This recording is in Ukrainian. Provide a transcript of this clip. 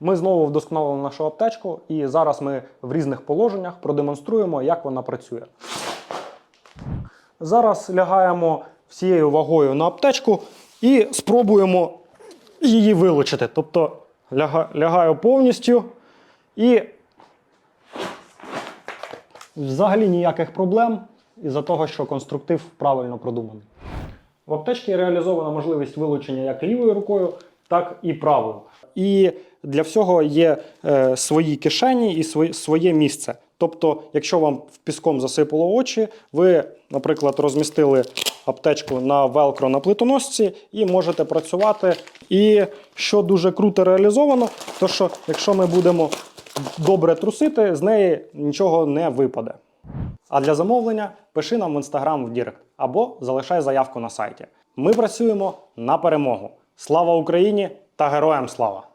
Ми знову вдосконалили нашу аптечку, і зараз ми в різних положеннях продемонструємо, як вона працює. Зараз лягаємо всією вагою на аптечку і спробуємо її вилучити. Тобто лягаю повністю і взагалі ніяких проблем із-за того, що конструктив правильно продуманий. В аптечці реалізована можливість вилучення як лівою рукою, так і правою. І для всього є е, свої кишені і своє, своє місце. Тобто, якщо вам піском засипало очі, ви, наприклад, розмістили аптечку на велкро на плитоносці і можете працювати. І що дуже круто реалізовано, то що якщо ми будемо добре трусити, з неї нічого не випаде. А для замовлення пиши нам в інстаграм в Дірект або залишай заявку на сайті. Ми працюємо на перемогу. Слава Україні та героям слава!